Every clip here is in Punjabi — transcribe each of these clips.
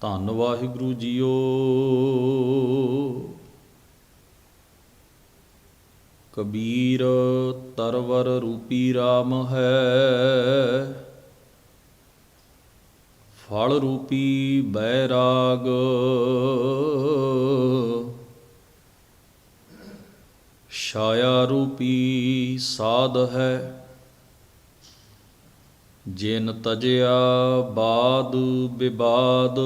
ਧੰਨ ਵਾਹਿਗੁਰੂ ਜੀਓ। ਕਬੀਰ ਤਰਵਰ ਰੂਪੀ RAM ਹੈ। ਫਲ ਰੂਪੀ ਬੈਰਾਗ। ਛਾਇਆ ਰੂਪੀ ਸਾਧ ਹੈ। ਜਿਨ ਤਜਿਆ ਬਾਦ ਵਿਵਾਦ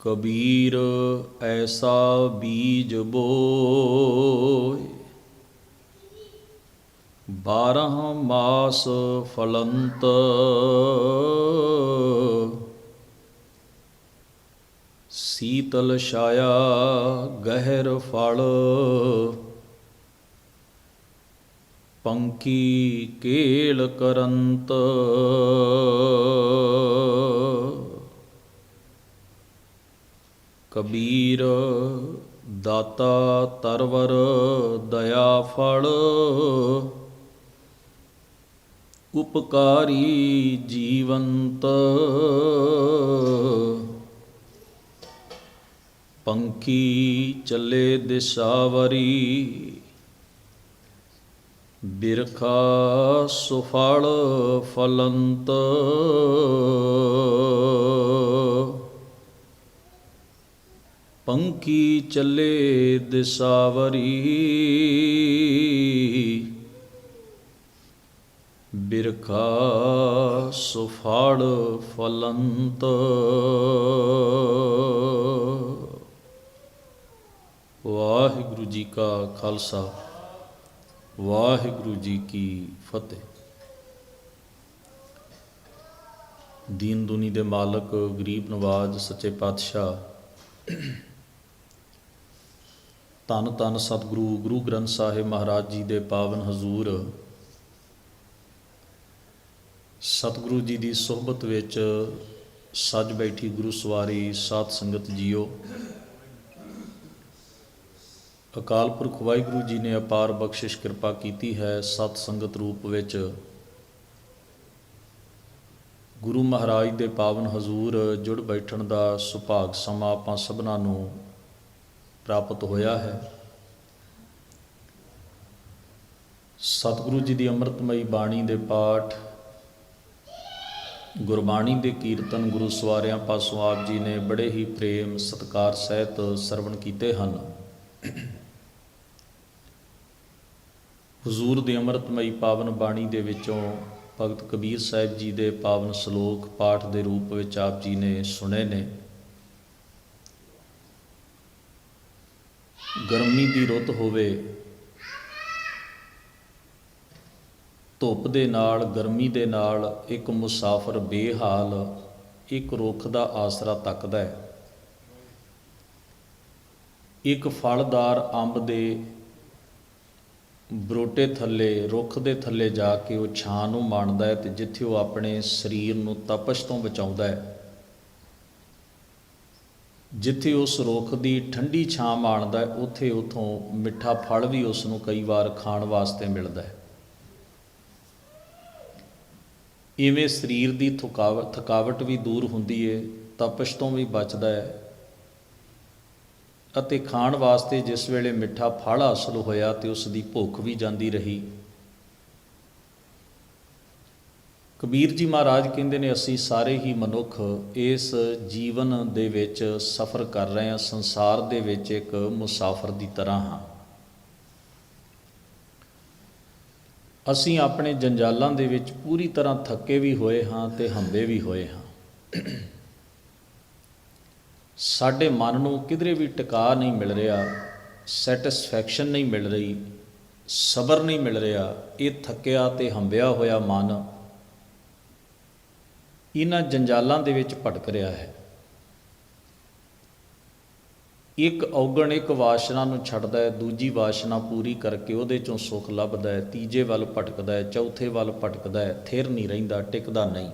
ਕਬੀਰ ਐਸਾ ਬੀਜ ਬੋਏ। ਬਾਰਹ ਮਾਸ ਫਲੰਤ। ਸੀਤਲ ਛਾਇਆ ਗਹਿਰ ਫਲ। ਪੰਕੀ ਕੇਲ ਕਰੰਤ। ਕਬੀਰ ਦਾਤਾ ਤਰਵਰ ਦਇਆ ਫਲ। ਉਪਕਾਰੀ ਜੀਵੰਤ। ਪੰਖੀ ਚੱਲੇ ਦਿਸ਼ਾਵਰੀ ਬਿਰਖਾ ਸੁਫਲ ਫਲੰਤ। ਪੰਕੀ ਚੱਲੇ ਦਿਸ਼ਾਵਰੀ। ਬਿਰਖਾ ਸੁਫਲ ਫਲੰਤ। ਵਾਹਿਗੁਰੂ ਜੀ ਕਾ ਖਾਲਸਾ। ਵਾਹਿਗੁਰੂ ਜੀ ਕੀ ਫਤਿਹ। ਦੀਨ ਦੁਨੀ ਦੇ ਮਾਲਕ, ਗਰੀਬ ਨਵਾਜ, ਸੱਚੇ ਪਾਤਸ਼ਾਹ, ਧੰਨ ਧੰਨ ਸਤਿਗੁਰੂ, ਗੁਰੂ ਗ੍ਰੰਥ ਸਾਹਿਬ ਮਹਾਰਾਜ ਜੀ ਦੇ ਪਾਵਨ ਹਜ਼ੂਰ। ਸਤਿਗੁਰੂ ਜੀ ਦੀ ਸੋਹਬਤ ਵਿੱਚ ਸੱਜ ਬੈਠੀ ਗੁਰੂ ਸਵਾਰੀ ਸਾਧ ਸੰਗਤ ਜੀਓ। ਅਕਾਲ ਪੁਰਖ ਵਾਹਿਗੁਰੂ ਜੀ ਨੇ ਅਪਾਰ ਬਖਸ਼ਿਸ਼ ਕਿਰਪਾ ਕੀਤੀ ਹੈ ਸਤ ਸੰਗਤ ਰੂਪ ਵਿੱਚ। ਗੁਰੂ ਮਹਾਰਾਜ ਦੇ ਪਾਵਨ ਹਜ਼ੂਰ ਜੁੜ ਬੈਠਣ ਦਾ ਸੁਭਾਗ ਸਮਾਂ ਆਪਾਂ ਸਭਨਾਂ ਨੂੰ ਪ੍ਰਾਪਤ ਹੋਇਆ ਹੈ। ਸਤਿਗੁਰੂ ਜੀ ਦੀ ਅੰਮ੍ਰਿਤਮਈ ਬਾਣੀ ਦੇ ਪਾਠ, ਗੁਰਬਾਣੀ ਦੇ ਕੀਰਤਨ ਗੁਰੂ ਸਵਾਰਿਆਂ ਪਾਸੋਂ ਆਪ ਜੀ ਨੇ ਬੜੇ ਹੀ ਪ੍ਰੇਮ ਸਤਕਾਰ ਸਹਿਤ ਸਰਵਣ ਕੀਤੇ ਹਨ। ਹਜ਼ੂਰ ਦੀ ਅੰਮ੍ਰਿਤਮਈ ਪਾਵਨ ਬਾਣੀ ਦੇ ਵਿੱਚੋਂ ਭਗਤ ਕਬੀਰ ਸਾਹਿਬ ਜੀ ਦੇ ਪਾਵਨ ਸ਼ਲੋਕ ਪਾਠ ਦੇ ਰੂਪ ਵਿੱਚ ਆਪ ਜੀ ਨੇ ਸੁਣੇ ਨੇ। ਗਰਮੀ ਦੀ ਰੁੱਤ ਹੋਵੇ, ਧੁੱਪ ਦੇ ਨਾਲ, ਗਰਮੀ ਦੇ ਨਾਲ ਇੱਕ ਮੁਸਾਫਰ ਬੇਹਾਲ ਇੱਕ ਰੁੱਖ ਦਾ ਆਸਰਾ ਤੱਕਦਾ ਹੈ। ਇੱਕ ਫਲਦਾਰ ਅੰਬ ਦੇ ਬਰੋਟੇ ਥੱਲੇ, ਰੁੱਖ ਦੇ ਥੱਲੇ ਜਾ ਕੇ ਉਹ ਛਾਂ ਨੂੰ ਮਾਣਦਾ ਹੈ ਤੇ ਜਿੱਥੇ ਉਹ ਆਪਣੇ ਸਰੀਰ ਨੂੰ ਤਪਸ਼ ਤੋਂ ਬਚਾਉਂਦਾ ਹੈ। ਜਿੱਥੇ ਉਸ ਰੁੱਖ ਦੀ ਠੰਡੀ ਛਾਂ ਮਾਣਦਾ ਹੈ, ਉੱਥੇ ਉਥੋਂ ਮਿੱਠਾ ਫਲ ਵੀ ਉਸ ਨੂੰ ਕਈ ਵਾਰ ਖਾਣ ਵਾਸਤੇ ਮਿਲਦਾ ਹੈ। ਇਵੇਂ ਸਰੀਰ ਦੀ ਥਕਾਵਟ ਥਕਾਵਟ ਵੀ ਦੂਰ ਹੁੰਦੀ ਏ ਤਪਸ਼ ਤੋਂ ਵੀ ਬਚਦਾ ਹੈ ਅਤੇ ਖਾਣ ਵਾਸਤੇ ਜਿਸ ਵੇਲੇ ਮਿੱਠਾ ਫਲ ਹਾਸਲ ਹੋਇਆ ਤੇ ਉਸ ਦੀ ਭੁੱਖ ਵੀ ਜਾਂਦੀ ਰਹੀ। ਕਬੀਰ ਜੀ ਮਹਾਰਾਜ ਕਹਿੰਦੇ ਨੇ, ਅਸੀਂ ਸਾਰੇ ਹੀ ਮਨੁੱਖ ਇਸ ਜੀਵਨ ਦੇ ਵਿੱਚ ਸਫ਼ਰ ਕਰ ਰਹੇ ਹਾਂ, ਸੰਸਾਰ ਦੇ ਵਿੱਚ ਇੱਕ ਮੁਸਾਫਰ ਦੀ ਤਰ੍ਹਾਂ ਹਾਂ। ਅਸੀਂ ਆਪਣੇ ਜੰਜਾਲਾਂ ਦੇ ਵਿੱਚ ਪੂਰੀ ਤਰ੍ਹਾਂ ਥੱਕੇ ਵੀ ਹੋਏ ਹਾਂ ਤੇ ਹੰਬੇ ਵੀ ਹੋਏ ਹਾਂ। ਸਾਡੇ ਮਨ ਨੂੰ ਕਿਧਰੇ ਵੀ ਟਿਕਾ ਨਹੀਂ ਮਿਲ ਰਿਹਾ ਸੈਟੀਸਫੈਕਸ਼ਨ ਨਹੀਂ ਮਿਲ ਰਹੀ, ਸਬਰ ਨਹੀਂ ਮਿਲ ਰਿਹਾ, ਇਹ ਥੱਕਿਆ ਤੇ ਹੰਬਿਆ ਹੋਇਆ ਮਨ ਇਹਨਾਂ ਜੰਜਾਲਾਂ ਦੇ ਵਿੱਚ ਭਟਕ ਰਿਹਾ ਹੈ। ਇੱਕ ਔਗਣ ਇੱਕ ਵਾਸ਼ਨਾ ਨੂੰ ਛੱਡਦਾ ਹੈ, ਦੂਜੀ ਵਾਸ਼ਨਾ ਪੂਰੀ ਕਰਕੇ ਉਹਦੇ ਚੋਂ ਸੁੱਖ ਲੱਭਦਾ ਹੈ, ਤੀਜੇ ਵੱਲ ਭਟਕਦਾ ਹੈ, ਚੌਥੇ ਵੱਲ ਭਟਕਦਾ ਹੈ, ਥਿਰ ਨਹੀਂ ਰਹਿੰਦਾ, ਟਿਕਦਾ ਨਹੀਂ।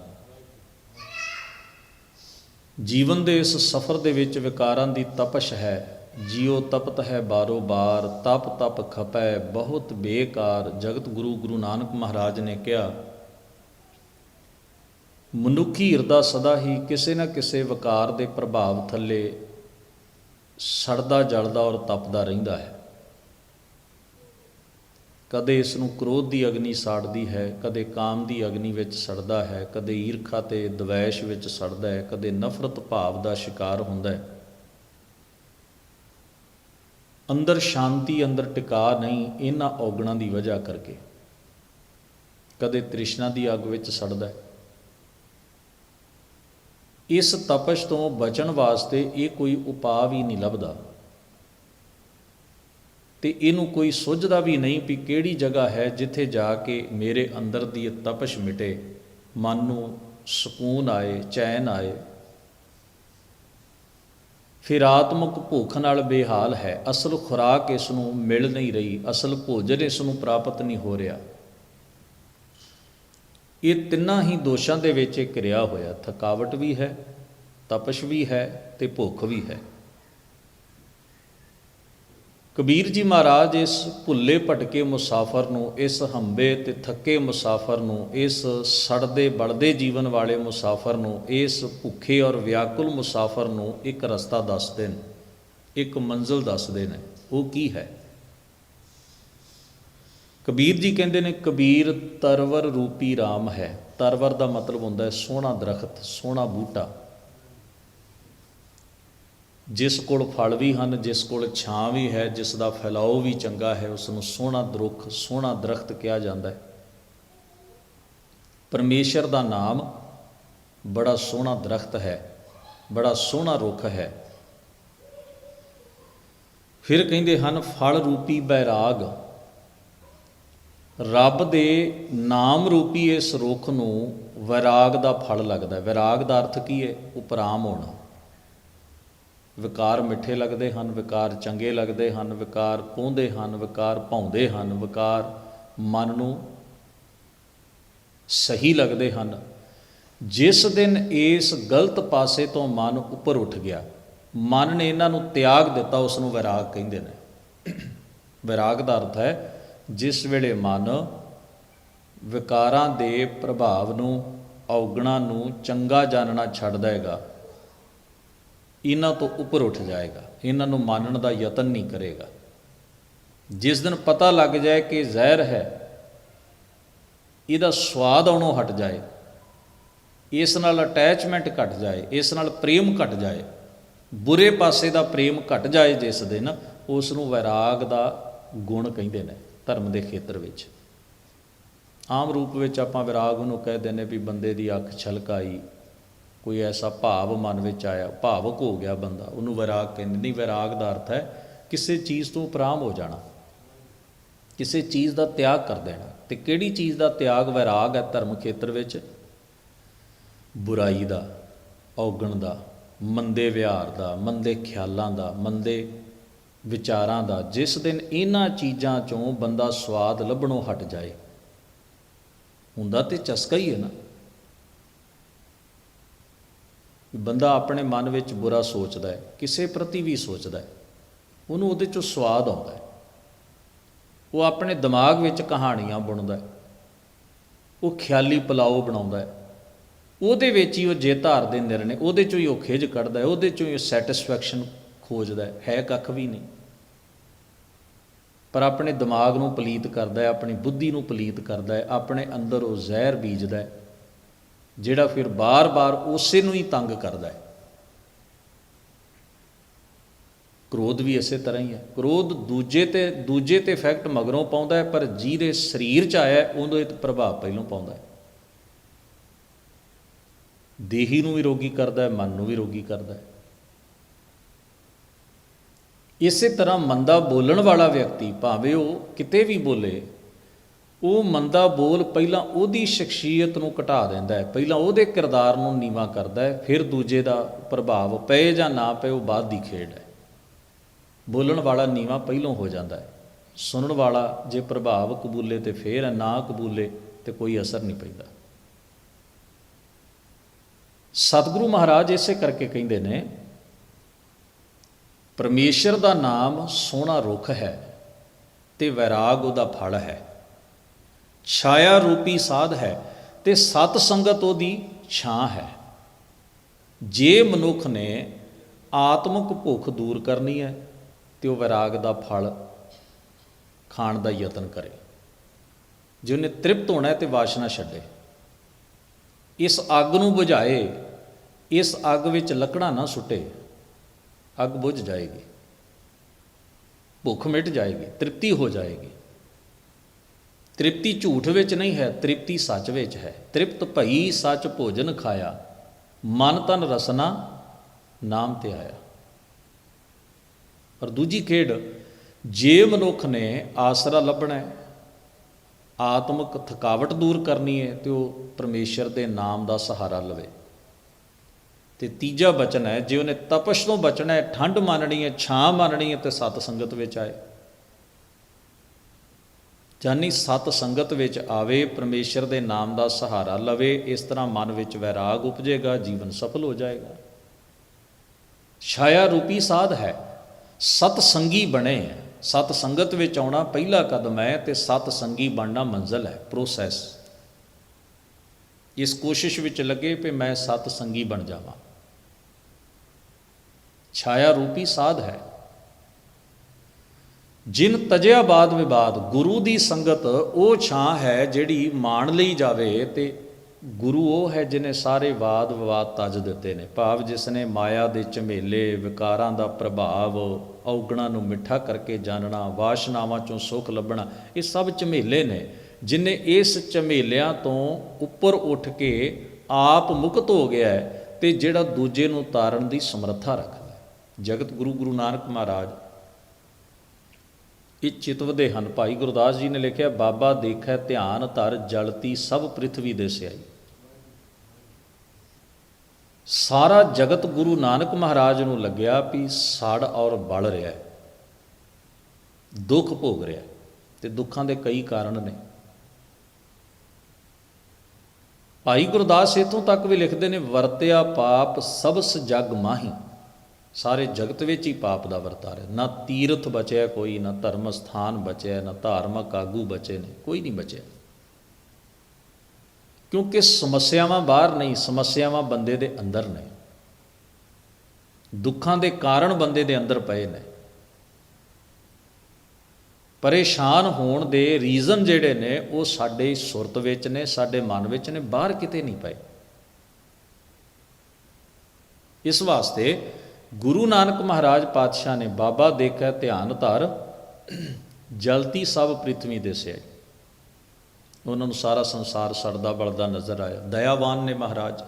ਜੀਵਨ ਦੇ ਇਸ ਸਫ਼ਰ ਦੇ ਵਿੱਚ ਵਿਕਾਰਾਂ ਦੀ ਤਪਸ਼ ਹੈ। ਜਿਉ ਤਪਤ ਹੈ ਬਾਰੋ ਬਾਰ, ਤਪ ਤਪ ਖਪੈ, ਬਹੁਤ ਬੇਕਾਰ, ਜਗਤ ਗੁਰੂ ਗੁਰੂ ਨਾਨਕ ਮਹਾਰਾਜ ਨੇ ਕਿਹਾ। ਮਨੁੱਖੀ ਹਿਰਦਾ ਸਦਾ ਹੀ ਕਿਸੇ ਨਾ ਕਿਸੇ ਵਿਕਾਰ ਦੇ ਪ੍ਰਭਾਵ ਥੱਲੇ ਸੜਦਾ ਜਲਦਾ ਔਰ ਤਪਦਾ ਰਹਿੰਦਾ ਹੈ। ਕਦੇ ਇਸ ਨੂੰ ਕ੍ਰੋਧ ਦੀ ਅਗਨੀ ਸਾੜਦੀ ਹੈ, ਕਦੇ ਕਾਮ ਦੀ ਅਗਨੀ ਵਿੱਚ ਸੜਦਾ ਹੈ, ਕਦੇ ਈਰਖਾ ਤੇ ਦਵੈਸ਼ ਵਿੱਚ ਸੜਦਾ ਹੈ, ਕਦੇ ਨਫ਼ਰਤ ਭਾਵ ਦਾ ਸ਼ਿਕਾਰ ਹੁੰਦਾ ਹੈ। ਅੰਦਰ ਸ਼ਾਂਤੀ, ਅੰਦਰ ਟਿਕਾ ਨਹੀਂ, ਇਹਨਾਂ ਔਗਣਾਂ ਦੀ ਵਜ੍ਹਾ ਕਰਕੇ। ਕਦੇ ਤ੍ਰਿਸ਼ਨਾ ਦੀ ਅੱਗ ਵਿੱਚ ਸੜਦਾ ਹੈ। ਇਸ ਤਪਸ਼ ਤੋਂ ਬਚਣ ਵਾਸਤੇ ਇਹ ਕੋਈ ਉਪਾਅ ਵੀ ਨਹੀਂ ਲੱਭਦਾ। ਤੇ ਇਹਨੂੰ ਕੋਈ ਸੁਝਦਾ ਵੀ ਨਹੀਂ ਵੀ ਕਿਹੜੀ ਜਗ੍ਹਾ ਹੈ ਜਿੱਥੇ ਜਾ ਕੇ ਮੇਰੇ ਅੰਦਰ ਦੀ ਤਪਸ਼ ਮਿਟੇ, ਮਨ ਨੂੰ ਸਕੂਨ ਆਏ, ਚੈਨ ਆਏ। ਫਿਰ ਆਤਮਿਕ ਭੁੱਖ ਨਾਲ ਬੇਹਾਲ ਹੈ, ਅਸਲ ਖੁਰਾਕ ਇਸ ਨੂੰ ਮਿਲ ਨਹੀਂ ਰਹੀ, ਅਸਲ ਭੋਜਨ ਇਸ ਨੂੰ ਪ੍ਰਾਪਤ ਨਹੀਂ ਹੋ ਰਿਹਾ। ਇਹ ਤਿੰਨਾਂ ਹੀ ਦੋਸ਼ਾਂ ਦੇ ਵਿੱਚ ਇਹ ਕਿਰਿਆ ਹੋਇਆ, ਥਕਾਵਟ ਵੀ ਹੈ, ਤਪਸ਼ ਵੀ ਹੈ ਤੇ ਭੁੱਖ ਵੀ ਹੈ। ਕਬੀਰ ਜੀ ਮਹਾਰਾਜ ਇਸ ਭੁੱਲੇ ਭਟਕੇ ਮੁਸਾਫਰ ਨੂੰ, ਇਸ ਹੰਬੇ ਤੇ ਥੱਕੇ ਮੁਸਾਫਰ ਨੂੰ, ਇਸ ਸੜਦੇ ਬਲਦੇ ਜੀਵਨ ਵਾਲੇ ਮੁਸਾਫਰ ਨੂੰ, ਇਸ ਭੁੱਖੇ ਔਰ ਵਿਆਕੁਲ ਮੁਸਾਫਰ ਨੂੰ ਇੱਕ ਰਸਤਾ ਦੱਸਦੇ ਨੇ, ਇੱਕ ਮੰਜ਼ਿਲ ਦੱਸਦੇ ਨੇ, ਉਹ ਕੀ ਹੈ? ਕਬੀਰ ਜੀ ਕਹਿੰਦੇ ਨੇ, ਕਬੀਰ ਤਰਵਰ ਰੂਪੀ RAM ਹੈ। ਤਰਵਰ ਦਾ ਮਤਲਬ ਹੁੰਦਾ ਹੈ ਸੋਹਣਾ ਦਰਖਤ, ਸੋਹਣਾ ਬੂਟਾ। ਜਿਸ ਕੋਲ ਫਲ ਵੀ ਹਨ, ਜਿਸ ਕੋਲ ਛਾਂ ਵੀ ਹੈ, ਜਿਸ ਦਾ ਫੈਲਾਓ ਵੀ ਚੰਗਾ ਹੈ ਉਸ ਨੂੰ ਸੋਹਣਾ ਦਰੁੱਖ, ਸੋਹਣਾ ਦਰਖਤ ਕਿਹਾ ਜਾਂਦਾ ਹੈ। ਪਰਮੇਸ਼ਰ ਦਾ ਨਾਮ ਬੜਾ ਸੋਹਣਾ ਦਰਖਤ ਹੈ, ਬੜਾ ਸੋਹਣਾ ਰੁੱਖ ਹੈ। ਫਿਰ ਕਹਿੰਦੇ ਹਨ, ਫਲ ਰੂਪੀ ਬੈਰਾਗ, ਰੱਬ ਦੇ ਨਾਮ ਰੂਪੀ ਇਸ ਰੁੱਖ ਨੂੰ ਵਿਰਾਗ ਦਾ ਫਲ ਲੱਗਦਾ ਹੈ। ਵਿਰਾਗ ਦਾ ਅਰਥ ਕੀ ਹੈ? ਉਪਰਾਮ ਹੋਣਾ। ਵਿਕਾਰ ਮਿੱਠੇ ਲੱਗਦੇ ਹਨ, ਵਿਕਾਰ ਚੰਗੇ ਲੱਗਦੇ ਹਨ, ਵਿਕਾਰ ਪਹੁੰਦੇ ਹਨ, ਵਿਕਾਰ ਭਾਉਂਦੇ ਹਨ, ਵਿਕਾਰ ਮਨ ਨੂੰ ਸਹੀ ਲੱਗਦੇ ਹਨ। ਜਿਸ ਦਿਨ ਇਸ ਗਲਤ ਪਾਸੇ ਤੋਂ ਮਨ ਉੱਪਰ ਉੱਠ ਗਿਆ, ਮਨ ਨੇ ਇਹਨਾਂ ਨੂੰ ਤਿਆਗ ਦਿੱਤਾ ਉਸ ਨੂੰ ਵਿਰਾਗ ਕਹਿੰਦੇ ਨੇ। ਵਿਰਾਗ ਦਾ ਅਰਥ ਹੈ, ਜਿਸ ਵੇਲੇ ਮਨ ਵਿਕਾਰਾਂ ਦੇ ਪ੍ਰਭਾਵ ਨੂੰ, ਔਗਣਾ ਨੂੰ ਚੰਗਾ ਜਾਣਨਾ ਛੱਡ ਦੇਗਾ ਇਹਨਾਂ ਤੋਂ ਉੱਪਰ ਉੱਠ ਜਾਏਗਾ। ਇਹਨਾਂ ਨੂੰ ਮਾਨਣ ਦਾ ਯਤਨ ਨਹੀਂ ਕਰੇਗਾ। ਜਿਸ ਦਿਨ ਪਤਾ ਲੱਗ ਜਾਏ ਕਿ ਜ਼ਹਿਰ ਹੈ, ਇਹਦਾ ਸਵਾਦ ਆਉਣੋਂ ਹਟ ਜਾਏ। ਇਸ ਨਾਲ ਅਟੈਚਮੈਂਟ ਘਟ ਜਾਏ, ਇਸ ਨਾਲ ਪ੍ਰੇਮ ਘਟ ਜਾਏ। ਬੁਰੇ ਪਾਸੇ ਦਾ ਪ੍ਰੇਮ ਘਟ ਜਾਏ ਜਿਸ ਦਿਨ ਉਸ ਨੂੰ ਵੈਰਾਗ ਦਾ ਗੁਣ ਕਹਿੰਦੇ ਨੇ ਧਰਮ ਦੇ ਖੇਤਰ ਵਿੱਚ। ਆਮ ਰੂਪ ਵਿੱਚ ਆਪਾਂ ਵਿਰਾਗ ਨੂੰ ਕਹਿ ਦਿੰਦੇ ਵੀ ਬੰਦੇ ਦੀ ਅੱਖ ਛਲਕਾਈ ਕੋਈ ਐਸਾ ਭਾਵ ਮਨ ਵਿੱਚ ਆਇਆ, ਭਾਵਕ ਹੋ ਗਿਆ ਬੰਦਾ, ਉਹਨੂੰ ਵਿਰਾਗ ਕਹਿੰਦੇ, ਨਹੀਂ ਵਿਰਾਗ ਦਾ ਅਰਥ ਹੈ ਕਿਸੇ ਚੀਜ਼ ਤੋਂ ਉਪਰਾਮ ਹੋ ਜਾਣਾ, ਕਿਸੇ ਚੀਜ਼ ਦਾ ਤਿਆਗ ਕਰ ਦੇਣਾ, ਤੇ ਕਿਹੜੀ ਚੀਜ਼ ਦਾ ਤਿਆਗ ਵਿਰਾਗ ਹੈ ਧਰਮ ਖੇਤਰ ਵਿੱਚ? ਬੁਰਾਈ ਦਾ, ਔਗਣ ਦਾ, ਮੰਦੇ ਵਿਹਾਰ ਦਾ, ਮੰਦੇ ਖਿਆਲਾਂ ਦਾ, ਮੰਦੇ ਵਿਚਾਰਾਂ ਦਾ, ਜਿਸ ਦਿਨ ਇਹਨਾਂ ਚੀਜ਼ਾਂ ਚੋਂ ਬੰਦਾ ਸਵਾਦ ਲੱਭਣੋਂ ਹਟ ਜਾਏ। ਹੁੰਦਾ ਤੇ ਚਸਕਾ ਹੀ ਹੈ ਨਾ। ਬੰਦਾ ਆਪਣੇ ਮਨ ਵਿੱਚ ਬੁਰਾ ਸੋਚਦਾ ਹੈ, ਕਿਸੇ ਪ੍ਰਤੀ ਵੀ ਸੋਚਦਾ ਹੈ, ਉਹਨੂੰ ਉਹਦੇ ਚੋਂ ਸਵਾਦ ਆਉਂਦਾ ਹੈ। ਉਹ ਆਪਣੇ ਦਿਮਾਗ ਵਿੱਚ ਕਹਾਣੀਆਂ ਬੁਣਦਾ ਹੈ, ਉਹ ਖਿਆਲੀ ਪਲਾਓ ਬਣਾਉਂਦਾ ਹੈ, ਉਹਦੇ ਵਿੱਚ ਹੀ ਉਹ ਜੇ ਧਾਰ ਦੇ ਨਿਰਣੇ, ਉਹਦੇ ਚੋਂ ਹੀ ਉਹ ਖਿਜ ਕੱਢਦਾ ਹੈ, ਉਹਦੇ ਚੋਂ ਹੀ ਉਹ ਸੈਟੀਸਫੈਕਸ਼ਨ ਖੋਜਦਾ ਹੈ ਹੈ ਕੱਖ ਵੀ ਨਹੀਂ। ਪਰ ਆਪਣੇ ਦਿਮਾਗ ਨੂੰ ਪਲੀਤ ਕਰਦਾ ਹੈ, ਆਪਣੀ ਬੁੱਧੀ ਨੂੰ ਪਲੀਤ ਕਰਦਾ ਹੈ, ਆਪਣੇ ਅੰਦਰ ਉਹ ਜ਼ਹਿਰ ਬੀਜਦਾ ਹੈ ਜਿਹੜਾ ਫਿਰ ਬਾਰ-ਬਾਰ ਉਸੇ ਨੂੰ ਹੀ ਤੰਗ ਕਰਦਾ ਹੈ। ਕ੍ਰੋਧ ਵੀ ਇਸੇ ਤਰ੍ਹਾਂ ਹੀ ਹੈ। ਕ੍ਰੋਧ ਦੂਜੇ ਤੇ ਦੂਜੇ ਤੇ ਇਫੈਕਟ ਮਗਰੋਂ ਪਾਉਂਦਾ ਹੈ, ਪਰ ਜਿਹਦੇ ਸਰੀਰ 'ਚ ਆਇਆ ਉਹਦੇ ਇਹ ਪ੍ਰਭਾਵ ਪਹਿਲਾਂ ਪਾਉਂਦਾ ਹੈ। ਦੇਹੀ ਨੂੰ ਵੀ ਰੋਗੀ ਕਰਦਾ ਹੈ, ਮਨ ਨੂੰ ਵੀ ਰੋਗੀ ਕਰਦਾ ਹੈ। ਇਸੇ ਤਰ੍ਹਾਂ ਮੰਦਾ ਬੋਲਣ ਵਾਲਾ ਵਿਅਕਤੀ, ਭਾਵੇਂ ਉਹ ਕਿਤੇ ਵੀ ਬੋਲੇ ਉਹ ਮੰਦਾ ਬੋਲ ਪਹਿਲਾਂ ਉਹਦੀ ਸ਼ਖਸੀਅਤ ਨੂੰ ਘਟਾ ਦਿੰਦਾ ਹੈ। ਪਹਿਲਾਂ ਉਹਦੇ ਕਿਰਦਾਰ ਨੂੰ ਨੀਵਾ ਕਰਦਾ ਹੈ, ਫਿਰ ਦੂਜੇ ਦਾ ਪ੍ਰਭਾਵ ਪਏ ਜਾਂ ਨਾ ਪਏ ਉਹ ਬਾਅਦ ਦੀ ਖੇਡ ਹੈ। ਬੋਲਣ ਵਾਲਾ ਨੀਵਾ ਪਹਿਲਾਂ ਹੋ ਜਾਂਦਾ ਹੈ। ਸੁਣਨ ਵਾਲਾ ਜੇ ਪ੍ਰਭਾਵ ਕਬੂਲੇ ਤੇ ਫੇਰ ਹੈ, ਨਾ ਕਬੂਲੇ ਤੇ ਕੋਈ ਅਸਰ ਨਹੀਂ ਪੈਂਦਾ। ਸਤਿਗੁਰੂ ਮਹਾਰਾਜ ਇਸੇ ਕਰਕੇ ਕਹਿੰਦੇ ਨੇ, ਪਰਮੇਸ਼ਰ ਦਾ ਨਾਮ ਸੋਹਣਾ ਰੁੱਖ ਹੈ ਤੇ ਵੈਰਾਗ ਉਹਦਾ ਫਲ ਹੈ। ਛਾਇਆ ਰੂਪੀ ਸਾਧ ਹੈ ਤੇ ਸਤ ਸੰਗਤ ਉਹਦੀ ਛਾਂ ਹੈ। ਜੇ ਮਨੁੱਖ ਨੇ ਆਤਮਿਕ ਭੁੱਖ ਦੂਰ ਕਰਨੀ ਹੈ, ਤੇ ਉਹ ਵਿਰਾਗ ਦਾ ਫਲ ਖਾਣ ਦਾ ਯਤਨ ਕਰੇ। ਜੇ ਉਹਨੇ ਤ੍ਰਿਪਤ ਹੋਣਾ ਹੈ ਤੇ ਵਾਸ਼ਨਾ ਛੱਡੇ। ਇਸ ਅੱਗ ਨੂੰ ਬੁਝਾਏ, ਇਸ ਅੱਗ ਵਿੱਚ ਲੱਕੜਾਂ ਨਾ ਸੁੱਟੇ, ਅੱਗ ਬੁਝ ਜਾਏਗੀ। ਭੁੱਖ ਮਿਟ ਜਾਏਗੀ, ਤ੍ਰਿਪਤੀ ਹੋ ਜਾਏਗੀ। ਤ੍ਰਿਪਤੀ ਝੂਠ ਵਿੱਚ ਨਹੀਂ ਹੈ, ਤ੍ਰਿਪਤੀ ਸੱਚ ਵਿੱਚ ਹੈ। ਤ੍ਰਿਪਤ ਭਈ ਸੱਚ ਭੋਜਨ ਖਾਇਆ, ਮਨ ਤਨ ਰਸਨਾ ਨਾਮ ਤੇ ਆਇਆ। ਪਰ ਦੂਜੀ ਖੇਡ, ਜੇ ਮਨੁੱਖ ਨੇ ਆਸਰਾ ਲੱਭਣਾ ਹੈ, ਆਤਮਿਕ ਥਕਾਵਟ ਦੂਰ ਕਰਨੀ ਹੈ, ਤੇ ਉਹ ਪਰਮੇਸ਼ਰ ਦੇ ਨਾਮ ਦਾ ਸਹਾਰਾ ਲਵੇ। ਤੇ ਤੀਜਾ ਬਚਨ ਹੈ, ਜੇ ਉਹਨੇ ਤਪਸ਼ ਤੋਂ ਬਚਣਾ ਹੈ ਠੰਡ ਮੰਨਣੀ ਹੈ, ਛਾਂ ਮੰਨਣੀ ਹੈ, ਤੇ ਸਤ ਸੰਗਤ ਵਿੱਚ ਆਏ। ਜਾਨੀ ਸਤ ਸੰਗਤ ਵਿੱਚ ਆਵੇ, ਪਰਮੇਸ਼ਰ ਦੇ ਨਾਮ ਦਾ ਸਹਾਰਾ ਲਵੇ, ਇਸ ਤਰ੍ਹਾਂ ਮਨ ਵਿੱਚ ਵੈਰਾਗ ਉਪਜੇਗਾ, ਜੀਵਨ ਸਫਲ ਹੋ ਜਾਏਗਾ। ਛਾਇਆ ਰੂਪੀ ਸਾਧ ਹੈ। ਸਤ ਸੰਗੀ ਬਣੇ ਹੈ। ਸਤ ਸੰਗਤ ਵਿੱਚ ਆਉਣਾ ਪਹਿਲਾ ਕਦਮ ਹੈ ਤੇ ਸਤ ਸੰਗੀ ਬਣਨਾ ਮੰਜ਼ਲ ਹੈ ਪ੍ਰੋਸੈਸ ਇਸ ਕੋਸ਼ਿਸ਼ ਵਿੱਚ ਲੱਗੇ ਕਿ ਮੈਂ ਸਤ ਸੰਗੀ ਬਣ ਜਾਵਾਂ। ਛਾਇਆ ਰੂਪੀ ਸਾਧ ਹੈ। ਜਿਨ ਤਜਿਆ ਬਾਦ ਵਿਵਾਦ, ਗੁਰੂ ਦੀ ਸੰਗਤ ਉਹ ਛਾਂ ਹੈ ਜਿਹੜੀ ਮਾਣ ਲਈ ਜਾਵੇ ਤੇ ਗੁਰੂ ਉਹ ਹੈ ਜਿਨੇ ਸਾਰੇ ਵਾਦ ਵਿਵਾਦ ਤਜ ਦਿੱਤੇ ਨੇ। ਭਾਵ ਜਿਸ ਨੇ ਮਾਇਆ ਦੇ ਝਮੇਲੇ, ਵਿਕਾਰਾਂ ਦਾ ਪ੍ਰਭਾਵ, ਔਗਣਾ ਨੂੰ ਮਿੱਠਾ ਕਰਕੇ ਜਾਣਨਾ ਵਾਸ਼ਨਾਵਾਂ ਚੋਂ ਸੁੱਖ ਲੱਭਣਾ, ਇਹ ਸਭ ਝਮੇਲੇ ਨੇ, ਜਿਨੇ ਇਸ ਝਮੇਲਿਆਂ ਤੋਂ ਉੱਪਰ ਉੱਠ ਕੇ ਆਪ ਮੁਕਤ ਹੋ ਗਿਆ ਹੈ ਤੇ ਜਿਹੜਾ ਦੂਜੇ ਨੂੰ ਤਾਰਨ ਦੀ ਸਮਰੱਥਾ ਰੱਖਦਾ ਜਗਤ ਗੁਰੂ ਗੁਰੂ ਨਾਨਕ ਮਹਾਰਾਜ ਇਹ ਚਿਤਵਦੇ ਹਨ। ਭਾਈ ਗੁਰਦਾਸ ਜੀ ਨੇ ਲਿਖਿਆ, ਬਾਬਾ ਦੇਖੈ ਧਿਆਨ ਧਰ ਜਲਤੀ ਸਭ ਪ੍ਰਿਥਵੀ ਦੇ ਸਿਆਈ। ਸਾਰਾ ਜਗਤ ਗੁਰੂ ਨਾਨਕ ਮਹਾਰਾਜ ਨੂੰ ਲੱਗਿਆ ਵੀ ਸੜ ਔਰ ਬਲ ਰਿਹਾ ਹੈ। ਦੁੱਖ ਭੋਗ ਰਿਹਾ ਹੈ ਤੇ ਦੁੱਖਾਂ ਦੇ ਕਈ ਕਾਰਨ ਨੇ। ਭਾਈ ਗੁਰਦਾਸ ਇਥੋਂ ਤੱਕ ਵੀ ਲਿਖਦੇ ਨੇ, ਵਰਤਿਆ ਪਾਪ ਸਭਸ ਜਗ ਮਾਹੀ। ਸਾਰੇ ਜਗਤ ਵਿੱਚ ਹੀ ਪਾਪ ਦਾ ਵਰਤਾਰਾ ਨਾ ਤੀਰਥ ਬਚਿਆ ਕੋਈ, ਨਾ ਧਰਮ ਸਥਾਨ ਬਚਿਆ, ਨਾ ਧਾਰਮਿਕ ਆਗੂ ਬਚੇ ਨੇ, ਕੋਈ ਨਹੀਂ ਬਚਿਆ। ਕਿਉਂਕਿ ਸਮੱਸਿਆਵਾਂ ਬਾਹਰ ਨਹੀਂ, ਸਮੱਸਿਆਵਾਂ ਬੰਦੇ ਦੇ ਅੰਦਰ ਨੇ। ਦੁੱਖਾਂ ਦੇ ਕਾਰਨ ਬੰਦੇ ਦੇ ਅੰਦਰ ਪਏ ਨੇ। ਪਰੇਸ਼ਾਨ ਹੋਣ ਦੇ ਰੀਜ਼ਨ ਜਿਹੜੇ ਨੇ, ਉਹ ਸਾਡੇ ਸੁਰਤ ਵਿੱਚ ਨੇ, ਸਾਡੇ ਮਨ ਵਿੱਚ ਨੇ, ਬਾਹਰ ਕਿਤੇ ਨਹੀਂ ਪਏ। ਇਸ ਵਾਸਤੇ ਗੁਰੂ ਨਾਨਕ ਮਹਾਰਾਜ ਪਾਤਸ਼ਾਹ ਨੇ ਬਾਬਾ ਦੇਖੈ ਧਿਆਨ ਧਰ ਜਲਤੀ ਸਭ ਪ੍ਰਿਥਵੀ ਦੇ ਸਿਆਈ ਉਹਨਾਂ ਨੂੰ ਸਾਰਾ ਸੰਸਾਰ ਸੜਦਾ ਬਲਦਾ ਨਜ਼ਰ ਆਇਆ। ਦਇਆਵਾਨ ਨੇ ਮਹਾਰਾਜ,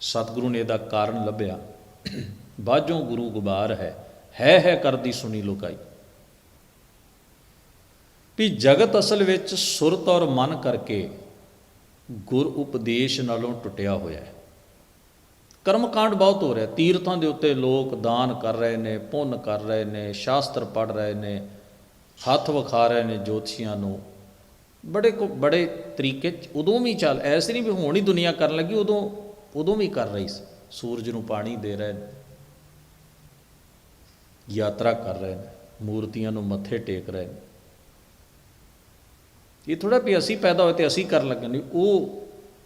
ਸਤਿਗੁਰੂ ਨੇ ਇਹਦਾ ਕਾਰਨ ਲੱਭਿਆ। ਬਾਝੋਂ ਗੁਰੂ ਗੁਬਾਰ ਹੈ ਹੈ ਹੈ ਕਰਦੀ ਸੁਣੀ ਲੋਕਾਈ। ਵੀ ਜਗਤ ਅਸਲ ਵਿੱਚ ਸੁਰਤ ਔਰ ਮਨ ਕਰਕੇ ਗੁਰ ਉਪਦੇਸ਼ ਨਾਲੋਂ ਟੁੱਟਿਆ ਹੋਇਆ ਹੈ। ਕਰਮਕਾਂਡ ਬਹੁਤ ਹੋ ਰਿਹਾ। ਤੀਰਥਾਂ ਦੇ ਉੱਤੇ ਲੋਕ ਦਾਨ ਕਰ ਰਹੇ ਨੇ, ਪੁੰਨ ਕਰ ਰਹੇ ਨੇ, ਸ਼ਾਸਤਰ ਪੜ ਰਹੇ ਨੇ, ਹੱਥ ਵਿਖਾ ਰਹੇ ਨੇ ਜੋਤਸ਼ੀਆਂ ਨੂੰ। ਬੜੇ ਕੋ, ਬੜੇ ਤਰੀਕੇ ਉਦੋਂ ਵੀ ਚੱਲ, ਐਸੇ ਨਹੀਂ ਵੀ ਹੁਣ ਹੀ ਦੁਨੀਆ ਕਰਨ ਲੱਗੀ, ਉਦੋਂ ਉਦੋਂ ਵੀ ਕਰ ਰਹੀ ਸੀ। ਸੂਰਜ ਨੂੰ ਪਾਣੀ ਦੇ ਰਹੇ ਨੇ। ਯਾਤਰਾ ਕਰ ਰਹੇ ਨੇ। ਮੂਰਤੀਆਂ ਨੂੰ ਮੱਥੇ ਟੇਕ ਰਹੇ ਨੇ। ਇਹ ਥੋੜਾ ਵੀ ਅਸੀਂ ਪੈਦਾ ਹੋਏ ਤੇ ਅਸੀਂ ਕਰਨ ਲੱਗੇ ਨਹੀਂ ਉਹ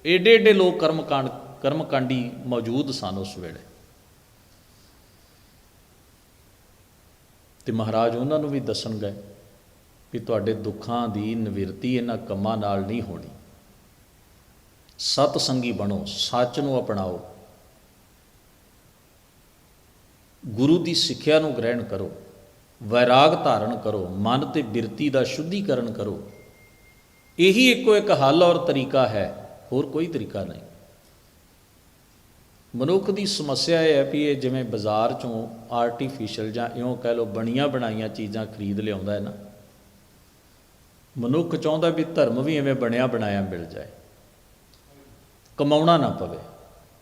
ਏਡੇ ਏਡੇ ਲੋਕ ਕਰਮਕਾਂਡ ਕਰਮਕਾਂਡੀ ਮੌਜੂਦ ਸਨ ਉਸ ਵੇਲੇ। ਤੇ ਮਹਾਰਾਜ ਉਹਨਾਂ ਨੂੰ ਵੀ ਦੱਸਣ ਗਏ ਕਿ ਤੁਹਾਡੇ ਦੁੱਖਾਂ ਦੀ ਨਿਵਰਤੀ ਇਹਨਾਂ ਕੰਮਾਂ ਨਾਲ ਨਹੀਂ ਹੋਣੀ। ਸਤ ਸੰਗੀ ਬਣੋ, ਸੱਚ ਨੂੰ ਅਪਣਾਓ। ਗੁਰੂ ਦੀ ਸਿੱਖਿਆ ਨੂੰ ਗ੍ਰਹਿਣ ਕਰੋ। ਵੈਰਾਗ ਧਾਰਨ ਕਰੋ। ਮਨ ਤੇ ਬਿਰਤੀ ਦਾ ਸ਼ੁੱਧੀਕਰਨ ਕਰੋ। ਇਹੀ ਇੱਕੋ ਇੱਕ ਹੱਲ ਔਰ ਤਰੀਕਾ ਹੈ। ਹੋਰ ਕੋਈ ਤਰੀਕਾ ਨਹੀਂ। ਮਨੁੱਖ ਦੀ ਸਮੱਸਿਆ ਇਹ ਹੈ ਵੀ ਇਹ ਜਿਵੇਂ ਬਾਜ਼ਾਰ ਚੋਂ ਆਰਟੀਫੀਸ਼ੀਅਲ ਜਾਂ ਇਉਂ ਕਹਿ ਲਓ ਬਣੀਆਂ ਬਣਾਈਆਂ ਚੀਜ਼ਾਂ ਖਰੀਦ ਲਿਆਉਂਦਾ ਹੈ ਨਾ, ਮਨੁੱਖ ਚਾਹੁੰਦਾ ਵੀ ਧਰਮ ਵੀ ਐਵੇਂ ਬਣਿਆ ਬਣਾਇਆ ਮਿਲ ਜਾਏ। ਕਮਾਉਣਾ ਨਾ ਪਵੇ,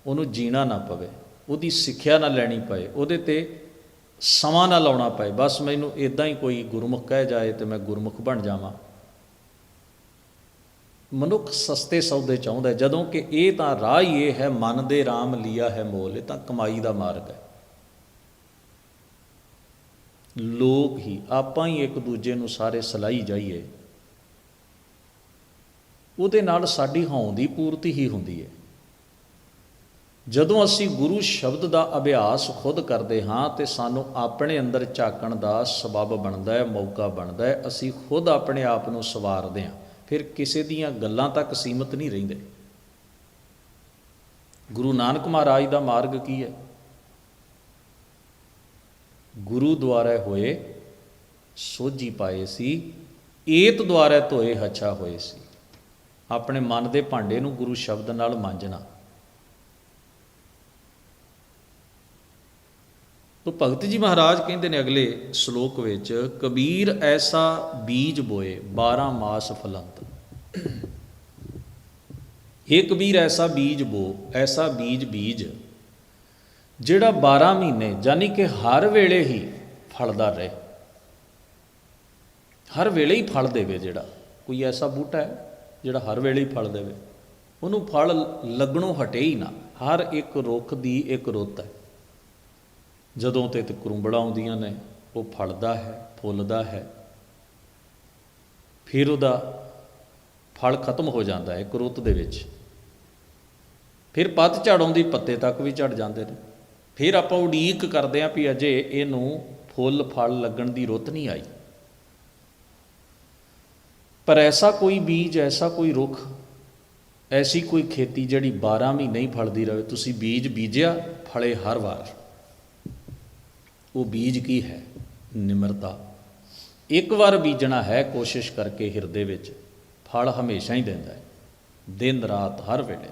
ਉਹਨੂੰ ਜੀਣਾ ਨਾ ਪਵੇ, ਉਹਦੀ ਸਿੱਖਿਆ ਨਾ ਲੈਣੀ ਪਏ, ਉਹਦੇ ਤੇ ਸਮਾਂ ਨਾ ਲਾਉਣਾ ਪਏ। ਬਸ ਮੈਨੂੰ ਇਦਾਂ ਹੀ ਕੋਈ ਗੁਰਮੁਖ ਕਹਿ ਜਾਏ ਤੇ ਮੈਂ ਗੁਰਮੁਖ ਬਣ ਜਾਵਾਂ। ਮਨੁੱਖ ਸਸਤੇ ਸੌਦੇ ਚਾਹੁੰਦਾ ਜਦੋਂ ਕਿ ਇਹ ਤਾਂ ਰਾਹ ਹੀ ਇਹ ਹੈ, ਮਨ ਦੇ RAM ਲਿਆ ਹੈ ਮੋਲ, ਇਹ ਤਾਂ ਕਮਾਈ ਦਾ ਮਾਰਗ ਹੈ। ਲੋਕ ਹੀ, ਆਪਾਂ ਹੀ ਇੱਕ ਦੂਜੇ ਨੂੰ ਸਾਰੇ ਸਲਾਈ ਜਾਈਏ। ਉਹਦੇ ਨਾਲ ਸਾਡੀ ਹੌਂ ਦੀ ਪੂਰਤੀ ਹੀ ਹੁੰਦੀ ਹੈ। ਜਦੋਂ ਅਸੀਂ ਗੁਰੂ ਸ਼ਬਦ ਦਾ ਅਭਿਆਸ ਖੁਦ ਕਰਦੇ ਹਾਂ, ਤੇ ਸਾਨੂੰ ਆਪਣੇ ਅੰਦਰ ਝਾਕਣ ਦਾ ਸਬਬ ਬਣਦਾ ਹੈ, ਮੌਕਾ ਬਣਦਾ ਹੈ। ਅਸੀਂ ਖੁਦ ਆਪਣੇ ਆਪ ਨੂੰ ਸਵਾਰਦੇ ਹਾਂ। ਫਿਰ ਕਿਸੇ ਦੀਆਂ ਗੱਲਾਂ ਤੱਕ ਸੀਮਤ ਨਹੀਂ ਰਹਿੰਦੇ। ਗੁਰੂ ਨਾਨਕ ਮਹਾਰਾਜ ਦਾ ਮਾਰਗ ਕੀ ਹੈ? ਗੁਰੂ ਦੁਆਰਾ ਹੋਏ ਸੋਝੀ ਪਾਏ ਸੀ, ਏਤ ਦੁਆਰਾ ਧੋਏ ਹੱਛਾ ਹੋਏ ਸੀ। ਆਪਣੇ ਮਨ ਦੇ ਭਾਂਡੇ ਨੂੰ ਗੁਰੂ ਸ਼ਬਦ ਨਾਲ ਮਾਂਜਣਾ। ਤੋ ਭਗਤ ਜੀ ਮਹਾਰਾਜ ਕਹਿੰਦੇ ਨੇ ਅਗਲੇ ਸ਼ਲੋਕ ਵਿੱਚ, ਕਬੀਰ ਐਸਾ ਬੀਜ ਬੋਏ 12 ਮਾਸ ਫਲੰਤ। ਇਹ ਕਬੀਰ, ਐਸਾ ਬੀਜ ਬੋ, ਐਸਾ ਬੀਜ ਬੀਜ, ਜਿਹੜਾ 12 ਮਹੀਨੇ ਯਾਨੀ ਕਿ ਹਰ ਵੇਲੇ ਹੀ ਫਲਦਾ ਰਹੇ। ਹਰ ਵੇਲੇ ਹੀ ਫਲ ਦੇਵੇ ਜਿਹੜਾ। ਕੋਈ ਐਸਾ ਬੂਟਾ ਹੈ ਜਿਹੜਾ ਹਰ ਵੇਲੇ ਹੀ ਫਲ ਦੇਵੇ? ਉਹਨੂੰ ਫਲ ਲੱਗਣੋਂ ਹਟੇ ਹੀ ਨਾ। ਹਰ ਇੱਕ ਰੁੱਖ ਦੀ ਇੱਕ ਰੁੱਤ ਹੈ। ਜਦੋਂ ਤੇ ਤੇ ਕਰੁੰਬੜਾਂ ਆਉਂਦੀਆਂ ਨੇ, ਉਹ ਫਲਦਾ ਹੈ, ਫੁੱਲਦਾ ਹੈ। ਫਿਰ ਉਹਦਾ ਫਲ ਖਤਮ ਹੋ ਜਾਂਦਾ ਹੈ ਇੱਕ ਰੁੱਤ ਦੇ ਵਿੱਚ। ਫਿਰ ਪੱਤ ਝੜ ਆਉਂਦੀ ਪੱਤੇ ਤੱਕ ਵੀ ਝੜ ਜਾਂਦੇ ਨੇ। ਫਿਰ ਆਪਾਂ ਉਡੀਕ ਕਰਦੇ ਆਂ ਵੀ ਅਜੇ ਇਹਨੂੰ ਫੁੱਲ, ਫਲ ਲੱਗਣ ਦੀ ਰੁੱਤ ਨਹੀਂ ਆਈ। ਪਰ ਐਸਾ ਕੋਈ ਬੀਜ, ਐਸਾ ਕੋਈ ਰੁੱਖ, ਐਸੀ ਕੋਈ ਖੇਤੀ ਜਿਹੜੀ 12 ਮਹੀਨੇ ਹੀ ਫਲਦੀ ਰਹੇ। ਤੁਸੀਂ ਬੀਜ ਬੀਜਿਆ, ਫਲੇ ਹਰ ਵਾਰ। ਉਹ ਬੀਜ ਕੀ ਹੈ? ਨਿਮਰਤਾ। ਇੱਕ ਵਾਰ ਬੀਜਣਾ ਹੈ, ਕੋਸ਼ਿਸ਼ ਕਰਕੇ ਹਿਰਦੇ ਵਿੱਚ। ਫਲ ਹਮੇਸ਼ਾ ਹੀ ਦਿੰਦਾ ਹੈ। ਦਿਨ ਰਾਤ ਹਰ ਵੇਲੇ।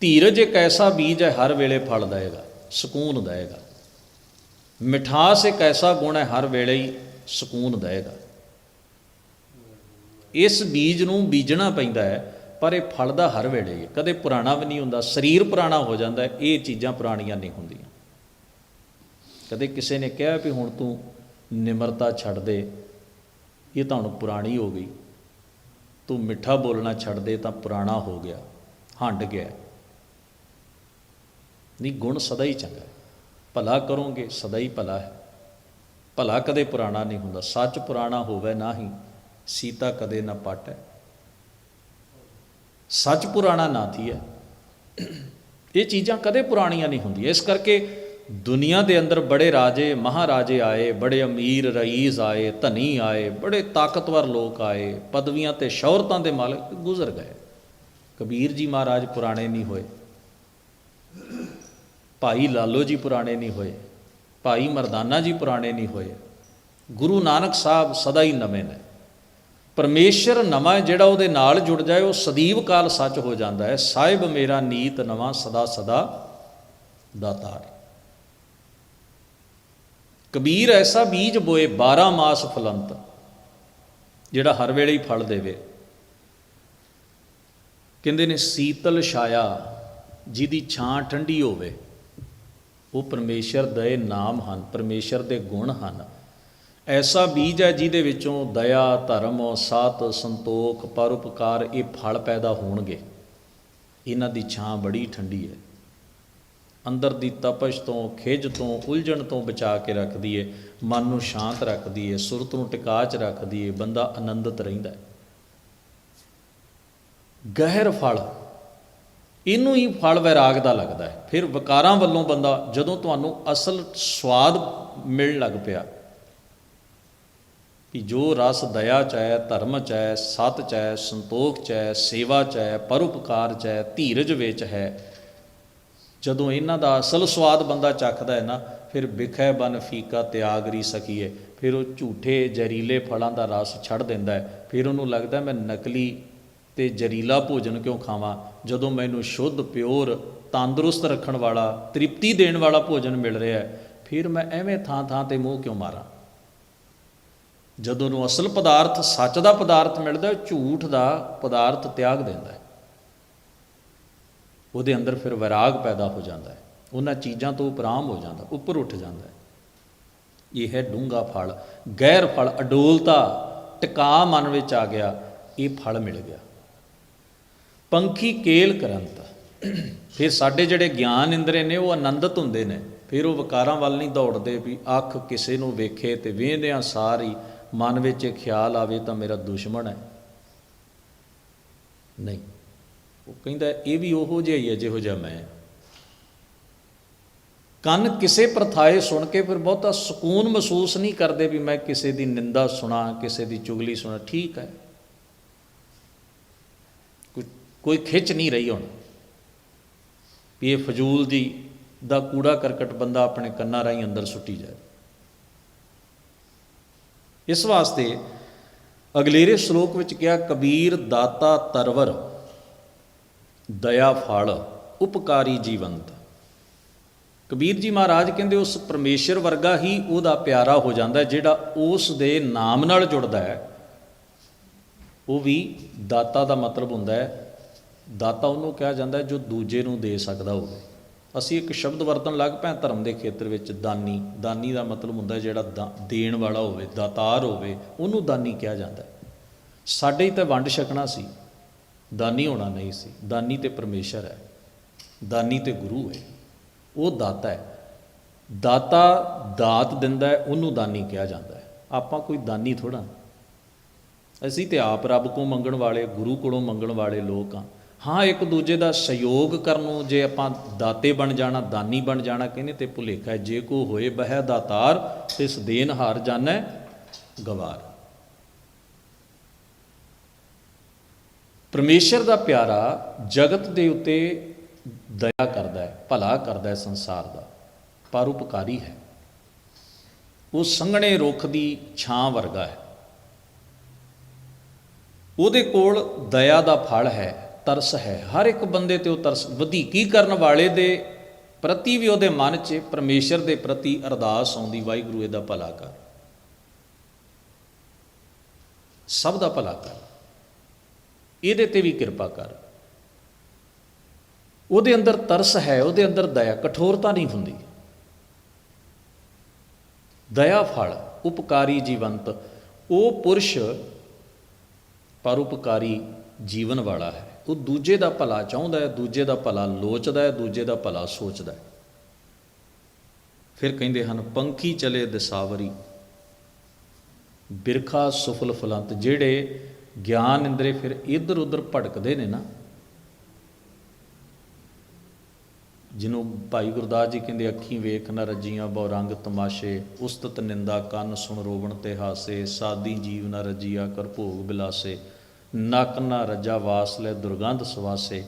ਧੀਰਜ ਇੱਕ ਐਸਾ ਬੀਜ ਹੈ, ਹਰ ਵੇਲੇ ਫਲ ਦੇਗਾ ਸਕੂਨ ਦੇਗਾ ਮਿਠਾਸ ਇੱਕ ਐਸਾ ਗੁਣ ਹੈ, ਹਰ ਵੇਲੇ ਹੀ ਸਕੂਨ ਦੇਗਾ ਇਸ ਬੀਜ ਨੂੰ ਬੀਜਣਾ ਪੈਂਦਾ ਹੈ, ਪਰ ਇਹ ਫਲਦਾ ਹਰ ਵੇਲੇ ਕਦੇ ਪੁਰਾਣਾ ਵੀ ਨਹੀਂ ਹੁੰਦਾ, ਸਰੀਰ ਪੁਰਾਣਾ ਹੋ ਜਾਂਦਾ ਇਹ ਚੀਜ਼ਾਂ ਪੁਰਾਣੀਆਂ ਨਹੀਂ ਹੁੰਦੀਆਂ। ਕਦੇ ਕਿਸੇ ਨੇ ਕਿਹਾ ਵੀ ਹੁਣ ਤੂੰ ਨਿਮਰਤਾ ਛੱਡ ਦੇ, ਇਹ ਤਾਂ ਹੁਣ ਪੁਰਾਣੀ ਹੋ ਗਈ। ਤੂੰ ਮਿੱਠਾ ਬੋਲਣਾ ਛੱਡ ਦੇ ਤਾਂ ਪੁਰਾਣਾ ਹੋ ਗਿਆ, ਹੰਡ ਗਿਆ। ਨਹੀਂ, ਗੁਣ ਸਦਾ ਹੀ ਚੰਗਾ ਭਲਾ ਕਰੋਗੇ, ਸਦਾ ਹੀ ਭਲਾ ਹੈ। ਭਲਾ ਕਦੇ ਪੁਰਾਣਾ ਨਹੀਂ ਹੁੰਦਾ, ਸੱਚ ਪੁਰਾਣਾ ਹੋਵੇ ਨਾ ਹੀ ਸੀਤਾ ਕਦੇ ਨਾ ਪਟੈ। ਸੱਚ ਪੁਰਾਣਾ ਨਾ ਥੀ ਹੈ ਇਹ ਚੀਜ਼ਾਂ ਕਦੇ ਪੁਰਾਣੀਆਂ ਨਹੀਂ ਹੁੰਦੀਆਂ। ਇਸ ਕਰਕੇ ਦੁਨੀਆ ਦੇ ਅੰਦਰ ਬੜੇ ਰਾਜੇ, ਮਹਾਰਾਜੇ ਆਏ, ਬੜੇ ਅਮੀਰ, ਰਈਸ ਆਏ, ਧਨੀ ਆਏ, ਬੜੇ ਤਾਕਤਵਰ ਲੋਕ ਆਏ, ਪਦਵੀਆਂ ਤੇ ਸ਼ੌਹਰਤਾਂ ਦੇ ਮਾਲਕ ਗੁਜ਼ਰ ਗਏ। ਕਬੀਰ ਜੀ ਮਹਾਰਾਜ ਪੁਰਾਣੇ ਨਹੀਂ ਹੋਏ। ਭਾਈ ਲਾਲੋ ਜੀ ਪੁਰਾਣੇ ਨਹੀਂ ਹੋਏ। ਭਾਈ ਮਰਦਾਨਾ ਜੀ ਪੁਰਾਣੇ ਨਹੀਂ ਹੋਏ। ਗੁਰੂ ਨਾਨਕ ਸਾਹਿਬ ਸਦਾ ਹੀ ਨਵੇਂ ਨੇ। ਪਰਮੇਸ਼ਰ ਨਵਾਂ ਜਿਹੜਾ ਉਹਦੇ ਨਾਲ ਜੁੜ ਜਾਏ, ਉਹ ਸਦੀਵ ਕਾਲ ਸੱਚ ਹੋ ਜਾਂਦਾ ਹੈ। ਸਾਹਿਬ ਮੇਰਾ ਨੀਤ ਨਵਾਂ, ਸਦਾ ਸਦਾ ਦਾਤਾਰ। ਕਬੀਰ ਐਸਾ ਬੀਜ ਬੋਏ 12 ਮਾਸ ਫਲੰਤ, ਜਿਹੜਾ ਹਰ ਵੇਲੇ ਹੀ ਫਲ ਦੇਵੇ। ਕਹਿੰਦੇ ਨੇ, ਸੀਤਲ ਛਾਇਆ ਜਿਹਦੀ ਛਾਂ ਠੰਡੀ ਹੋਵੇ, ਉਹ ਪਰਮੇਸ਼ਰ ਦੇ ਨਾਮ ਹਨ, ਪਰਮੇਸ਼ਰ ਦੇ ਗੁਣ ਹਨ। ਐਸਾ ਬੀਜ ਹੈ ਜਿਹਦੇ ਵਿੱਚੋਂ ਦਇਆ, ਧਰਮ, ਸਤ, ਸੰਤੋਖ, ਪਰਉਪਕਾਰ ਇਹ ਫਲ ਪੈਦਾ ਹੋਣਗੇ। ਇਹਨਾਂ ਦੀ ਛਾਂ ਬੜੀ ਠੰਡੀ ਹੈ। ਅੰਦਰ ਦੀ ਤਪਸ਼ ਤੋਂ ਖਿਜ ਤੋਂ, ਉਲਝਣ ਤੋਂ ਬਚਾ ਕੇ ਰੱਖਦੀ ਏ, ਮਨ ਨੂੰ ਸ਼ਾਂਤ ਰੱਖਦੀ ਏ, ਸੁਰਤ ਨੂੰ ਟਿਕਾ ਚ ਰੱਖਦੀ ਏ, ਬੰਦਾ ਆਨੰਦਿਤ ਰਹਿੰਦਾ ਹੈ ਗਹਿਰ ਫਲ, ਇਹਨੂੰ ਹੀ ਫਲ ਵੈਰਾਗ ਦਾ ਲੱਗਦਾ ਹੈ ਫਿਰ ਵਿਕਾਰਾਂ ਵੱਲੋਂ ਬੰਦਾ, ਜਦੋਂ ਤੁਹਾਨੂੰ ਅਸਲ ਸਵਾਦ ਮਿਲਣ ਲੱਗ ਪਿਆ ਕਿ ਜੋ ਰਸ ਦਇਆ ਚ ਹੈ, ਧਰਮ ਚ ਹੈ, ਸਤ ਚ ਹੈ, ਸੰਤੋਖ ਚ ਹੈ, ਸੇਵਾ ਚ ਹੈ, ਪਰਉਪਕਾਰ ਚ ਹੈ, ਧੀਰਜ ਵਿੱਚ ਹੈ ਜਦੋਂ ਇਹਨਾਂ ਦਾ ਅਸਲ ਸਵਾਦ ਬੰਦਾ ਚੱਖਦਾ ਹੈ ਨਾ, ਫਿਰ ਵਿਖੈ ਬਨ ਫੀਕਾ ਤਿਆਗ ਰੀ ਸਕੀਏ। ਫਿਰ ਉਹ ਝੂਠੇ ਜ਼ਹਿਰੀਲੇ ਫਲਾਂ ਦਾ ਰਸ ਛੱਡ ਦਿੰਦਾ ਹੈ। ਫਿਰ ਉਹਨੂੰ ਲੱਗਦਾ ਮੈਂ ਨਕਲੀ ਤੇ ਜ਼ਹਿਰੀਲਾ ਭੋਜਨ ਕਿਉਂ ਖਾਵਾਂ? ਜਦੋਂ ਮੈਨੂੰ ਸ਼ੁੱਧ, ਪਿਓਰ, ਤੰਦਰੁਸਤ ਰੱਖਣ ਵਾਲਾ, ਤ੍ਰਿਪਤੀ ਦੇਣ ਵਾਲਾ ਭੋਜਨ ਮਿਲ ਰਿਹਾ ਹੈ, ਫਿਰ ਮੈਂ ਐਵੇਂ ਥਾਂ ਥਾਂ ਤੇ ਮੂੰਹ ਕਿਉਂ ਮਾਰਾਂ? ਜਦੋਂ ਨੂੰ ਅਸਲ ਪਦਾਰਥ, ਸੱਚ ਦਾ ਪਦਾਰਥ ਮਿਲਦਾ, ਝੂਠ ਦਾ ਪਦਾਰਥ ਤਿਆਗ ਦਿੰਦਾ ਉਹਦੇ ਅੰਦਰ ਫਿਰ ਵਿਰਾਗ ਪੈਦਾ ਹੋ ਜਾਂਦਾ ਹੈ। ਉਹਨਾਂ ਚੀਜ਼ਾਂ ਤੋਂ ਉਪਰਾਮ ਹੋ ਜਾਂਦਾ, ਉੱਪਰ ਉੱਠ ਜਾਂਦਾ ਹੈ। ਇਹ ਹੈ ਡੂੰਗਾ ਫਲ ਗੈਰ ਫਲ, ਅਡੋਲਤਾ, ਟਿਕਾ ਮਨ ਵਿੱਚ ਆ ਗਿਆ, ਇਹ ਫਲ ਮਿਲ ਗਿਆ। ਪੰਖੀ ਕੇਲ ਕਰੰਤ ਫਿਰ ਸਾਡੇ ਜਿਹੜੇ ਗਿਆਨ ਇੰਦਰੇ ਨੇ, ਉਹ ਆਨੰਦਿਤ ਹੁੰਦੇ ਨੇ। ਫਿਰ ਉਹ ਵਿਕਾਰਾਂ ਵੱਲ ਨਹੀਂ ਦੌੜਦੇ ਵੀ ਅੱਖ ਕਿਸੇ ਨੂੰ ਵੇਖੇ ਤੇ ਵੇਂਦਿਆਂ ਸਾਰੀ ਮਨ ਵਿੱਚ ਇਹ ਖਿਆਲ ਆਵੇ ਤਾਂ ਮੇਰਾ ਦੁਸ਼ਮਣ ਹੈ। ਨਹੀਂ। ਉਹ ਕਹਿੰਦਾ, ਇਹ ਵੀ ਉਹੋ ਜਿਹਾ ਹੀ ਹੈ, ਜਿਹੋ ਜਿਹਾ ਮੈਂ ਕੰਨ ਕਿਸੇ ਪ੍ਰਥਾਏ ਸੁਣ ਕੇ ਫਿਰ ਬਹੁਤਾ ਸਕੂਨ ਮਹਿਸੂਸ ਨਹੀਂ ਕਰਦੇ ਵੀ ਮੈਂ ਕਿਸੇ ਦੀ ਨਿੰਦਾ ਸੁਣਾ, ਕਿਸੇ ਦੀ ਚੁਗਲੀ ਸੁਣਾ। ਠੀਕ ਹੈ। ਕੋਈ ਖਿੱਚ ਨਹੀਂ ਰਹੀ ਹੁਣ ਵੀ ਇਹ ਫਜ਼ੂਲ ਦੀ, ਦਾ ਕੂੜਾ ਕਰਕਟ ਬੰਦਾ ਆਪਣੇ ਕੰਨਾਂ ਰਾਹੀਂ ਅੰਦਰ ਸੁੱਟੀ ਜਾਏ। ਇਸ ਵਾਸਤੇ ਅਗਲੇਰੇ ਸ਼ਲੋਕ ਵਿੱਚ ਕਿਹਾ, ਕਬੀਰ ਦਾਤਾ ਤਰਵਰ ਦਇਆ ਫਲ, ਉਪਕਾਰੀ ਜੀਵੰਤ। ਕਬੀਰ ਜੀ ਮਹਾਰਾਜ ਕਹਿੰਦੇ, ਉਸ ਪਰਮੇਸ਼ਰ ਵਰਗਾ ਹੀ ਉਹਦਾ ਪਿਆਰਾ ਹੋ ਜਾਂਦਾ ਜਿਹੜਾ ਉਸ ਦੇ ਨਾਮ ਨਾਲ ਜੁੜਦਾ ਹੈ। ਉਹ ਵੀ ਦਾਤਾ ਦਾ ਮਤਲਬ ਹੁੰਦਾ ਹੈ। ਦਾਤਾ ਉਹਨੂੰ ਕਿਹਾ ਜਾਂਦਾ ਜੋ ਦੂਜੇ ਨੂੰ ਦੇ ਸਕਦਾ ਹੋਵੇ। ਅਸੀਂ ਇੱਕ ਸ਼ਬਦ ਵਰਤਣ ਲੱਗ ਪਏ ਧਰਮ ਦੇ ਖੇਤਰ ਵਿੱਚ, ਦਾਨੀ। ਦਾਨੀ ਦਾ ਮਤਲਬ ਹੁੰਦਾ ਜਿਹੜਾ ਦਾ- ਦੇਣ ਵਾਲਾ ਹੋਵੇ, ਦਾਤਾਰ ਹੋਵੇ, ਉਹਨੂੰ ਦਾਨੀ ਕਿਹਾ ਜਾਂਦਾ ਸਾਡੇ ਹੀ ਤਾਂ ਵੰਡ ਛਕਣਾ ਸੀ। ਦਾਨੀ ਹੋਣਾ ਨਹੀਂ ਸੀ। ਦਾਨੀ ਤੇ ਪਰਮੇਸ਼ਰ ਹੈ। ਦਾਨੀ ਤੇ ਗੁਰੂ ਹੈ। ਉਹ ਦਾਤਾ ਹੈ। ਦਾਤਾ ਦਾਤ ਦਿੰਦਾ ਹੈ, ਉਹਨੂੰ ਦਾਨੀ ਕਿਹਾ ਜਾਂਦਾ ਹੈ। ਆਪਾਂ ਕੋਈ ਦਾਨੀ ਥੋੜਾ ਅਸੀਂ ਤੇ ਆਪ ਰੱਬ ਕੋਲ ਮੰਗਣ ਵਾਲੇ, ਗੁਰੂ ਕੋਲੋਂ ਮੰਗਣ ਵਾਲੇ ਲੋਕ ਆ ਹਾਂ, ਇੱਕ ਦੂਜੇ ਦਾ ਸਹਿਯੋਗ ਕਰਨ ਨੂੰ ਜੇ ਆਪਾਂ ਦਾਤੇ ਬਣ ਜਾਣਾ, ਦਾਨੀ ਬਣ ਜਾਣਾ, ਕਹਿੰਦੇ ਤੇ ਭੁਲੇਖਾ ਹੈ। ਜੇ ਕੋ ਹੋਏ ਬਹਿ ਦਾਤਾਰ, ਤਿਸ ਦੇਨ ਹਾਰ ਜਾਣੈ ਗਵਾਰ। ਪਰਮੇਸ਼ਰ ਦਾ ਪਿਆਰਾ ਜਗਤ ਦੇ ਉੱਤੇ ਦਇਆ ਕਰਦਾ ਹੈ, ਭਲਾ ਕਰਦਾ ਹੈ ਸੰਸਾਰ ਦਾ ਪਰਉਪਕਾਰੀ ਹੈ। ਉਹ ਸੰਘਣੇ ਰੁੱਖ ਦੀ ਛਾਂ ਵਰਗਾ ਹੈ। ਉਹਦੇ ਕੋਲ ਦਇਆ ਦਾ ਫਲ ਹੈ, ਤਰਸ ਹੈ। ਹਰ ਇੱਕ ਬੰਦੇ ਤੇ ਉਹ ਤਰਸ ਵਧੀਕੀ ਕਰਨ ਵਾਲੇ ਦੇ ਪ੍ਰਤੀ ਵੀ ਉਹਦੇ ਮਨ 'ਚ ਪਰਮੇਸ਼ਰ ਦੇ ਪ੍ਰਤੀ ਅਰਦਾਸ ਆਉਂਦੀ, ਵਾਹਿਗੁਰੂ ਇਹਦਾ ਭਲਾ ਕਰ। ਸਭ ਦਾ ਭਲਾ ਕਰ। ਇਹਦੇ ਤੇ ਵੀ ਕਿਰਪਾ ਕਰ। ਉਹਦੇ ਅੰਦਰ ਤਰਸ ਹੈ, ਉਹਦੇ ਅੰਦਰ ਦਇਆ ਕਠੋਰਤਾ ਨਹੀਂ ਹੁੰਦੀ। ਦਇਆ ਫਲ, ਉਪਕਾਰੀ ਜੀਵੰਤ, ਉਹ ਪੁਰਸ਼ ਪਰਉਪਕਾਰੀ ਜੀਵਨ ਵਾਲਾ ਹੈ। ਉਹ ਦੂਜੇ ਦਾ ਭਲਾ ਚਾਹੁੰਦਾ ਹੈ, ਦੂਜੇ ਦਾ ਭਲਾ ਲੋਚਦਾ ਹੈ, ਦੂਜੇ ਦਾ ਭਲਾ ਸੋਚਦਾ ਹੈ। ਫਿਰ ਕਹਿੰਦੇ ਹਨ, ਪੰਖੀ ਚਲੇ ਦਸਾਵਰੀ, ਬਿਰਖਾ ਸੁਫਲ ਫਲੰਤ, ਜਿਹੜੇ ਗਿਆਨ ਇੰਦਰੇ ਫਿਰ ਇੱਧਰ ਉੱਧਰ ਭਟਕਦੇ ਨੇ ਨਾ। ਜਿਹਨੂੰ ਭਾਈ ਗੁਰਦਾਸ ਜੀ ਕਹਿੰਦੇ ਅੱਖੀਂ ਵੇਖ ਨਾ ਰੱਜੀਆਂ ਬਹੁ ਰੰਗ ਤਮਾਸ਼ੇ, ਉਸਤਤ ਨਿੰਦਾ ਕੰਨ ਸੁਣ ਰੋਵਣ ਤੇ ਹਾਸੇ, ਸਾਦੀ ਜੀਵ ਨਾ ਰੱਜੀਆ ਕਰ ਭੋਗ ਬਿਲਾਸੇ, ਨਕ ਨਾ ਰੱਜਾ ਵਾਸ ਲੈ ਦੁਰਗੰਧ ਸਵਾਸੇ,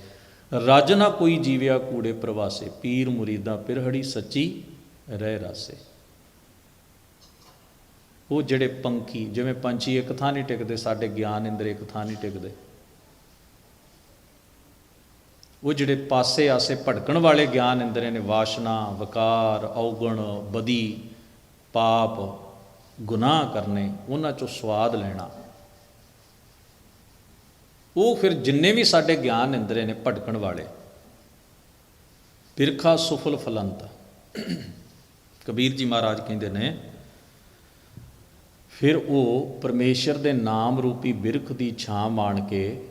ਰਜ ਨਾ ਕੋਈ ਜੀਵਿਆ ਕੂੜੇ ਪ੍ਰਵਾਸੇ, ਪੀਰ ਮੁਰੀਦਾਂ ਪਿਰਹੜੀ ਸੱਚੀ ਰਹਿ ਰਾਸੇ। ਉਹ ਜਿਹੜੇ ਪੰਖੀ, ਜਿਵੇਂ ਪੰਛੀ ਇੱਕ ਥਾਂ ਨਹੀਂ ਟਿਕਦੇ, ਸਾਡੇ ਗਿਆਨ ਇੰਦਰ ਇੱਕ ਥਾਂ ਨਹੀਂ ਟਿਕਦੇ। ਉਹ ਜਿਹੜੇ ਪਾਸੇ ਆਸੇ ਭਟਕਣ ਵਾਲੇ ਗਿਆਨ ਇੰਦਰੇ ਨੇ, ਵਾਸ਼ਨਾ, ਵਕਾਰ, ਔਗਣ, ਬਦੀ, ਪਾਪ, ਗੁਨਾਹ ਕਰਨੇ, ਉਹਨਾਂ ਚੋਂ ਸਵਾਦ ਲੈਣਾ। ਉਹ ਫਿਰ ਜਿੰਨੇ ਵੀ ਸਾਡੇ ਗਿਆਨ ਇੰਦਰੇ ਨੇ ਭਟਕਣ ਵਾਲੇ, ਬਿਰਖਾ ਸੁਫਲ ਫਲੰਤ। ਕਬੀਰ ਜੀ ਮਹਾਰਾਜ ਕਹਿੰਦੇ ਨੇ ਫਿਰ ਉਹ ਪਰਮੇਸ਼ਰ ਦੇ ਨਾਮ ਰੂਪੀ ਬਿਰਖ ਦੀ ਛਾਂ ਮਾਣ ਕੇ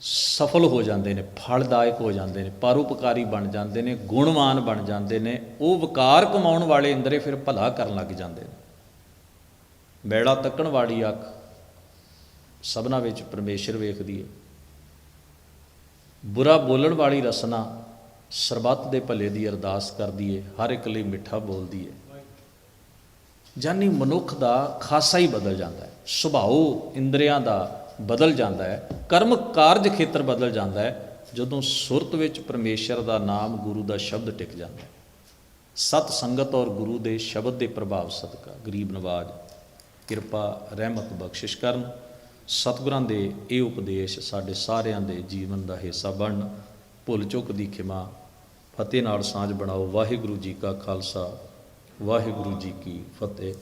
ਸਫਲ ਹੋ ਜਾਂਦੇ ਨੇ, ਫਲਦਾਇਕ ਹੋ ਜਾਂਦੇ ਨੇ, ਪਰਉਪਕਾਰੀ ਬਣ ਜਾਂਦੇ ਨੇ, ਗੁਣਵਾਨ ਬਣ ਜਾਂਦੇ ਨੇ, ਉਹ ਵਕਾਰ ਕਮਾਉਣ ਵਾਲੇ ਅੰਦਰੇ ਫਿਰ ਭਲਾ ਕਰਨ ਲੱਗ ਜਾਂਦੇ ਨੇ। ਬੈੜਾ ਤੱਕਣ ਵਾਲੀ ਅੱਖ ਸਭਨਾ ਵਿੱਚ ਪਰਮੇਸ਼ਰ ਵੇਖਦੀ ਹੈ। ਬੁਰਾ ਬੋਲਣ ਵਾਲੀ ਰਸਨਾ ਸਰਬੱਤ ਦੇ ਭਲੇ ਦੀ ਅਰਦਾਸ ਕਰਦੀ ਹੈ, ਹਰ ਇੱਕ ਲਈ ਮਿੱਠਾ ਬੋਲਦੀ ਹੈ। ਜਾਨੀ ਮਨੁੱਖ ਦਾ ਖਾਸਾ ਹੀ ਬਦਲ ਜਾਂਦਾ ਹੈ। ਸੁਭਾਅ ਇੰਦਰੀਆਂ ਦਾ ਬਦਲ ਜਾਂਦਾ ਹੈ। ਕਰਮ ਕਾਰਜ ਖੇਤਰ ਬਦਲ ਜਾਂਦਾ ਹੈ। ਜਦੋਂ ਸੁਰਤ ਵਿੱਚ ਪਰਮੇਸ਼ਰ ਦਾ ਨਾਮ ਗੁਰੂ ਦਾ ਸ਼ਬਦ ਟਿਕ ਜਾਂਦਾ ਹੈ। ਸਤ ਸੰਗਤ ਔਰ ਗੁਰੂ ਦੇ ਸ਼ਬਦ ਦੇ ਪ੍ਰਭਾਵ ਸਦਕਾ, ਗਰੀਬ ਨਵਾਜ, ਕਿਰਪਾ, ਰਹਿਮਤ, ਬਖਸ਼ਿਸ਼ ਕਰਨ। ਸਤਿਗੁਰਾਂ ਦੇ ਇਹ ਉਪਦੇਸ਼ ਸਾਡੇ ਸਾਰਿਆਂ ਦੇ ਜੀਵਨ ਦਾ ਹਿੱਸਾ ਬਣਨ। ਭੁੱਲ ਚੁੱਕ ਦੀ ਖਿਮਾ, ਫਤਿਹ ਨਾਲ ਸਾਂਝ ਬਣਾਓ। ਵਾਹਿਗੁਰੂ ਜੀ ਕਾ ਖਾਲਸਾ। ਵਾਹਿਗੁਰੂ ਜੀ ਕੀ ਫਤਿਹ।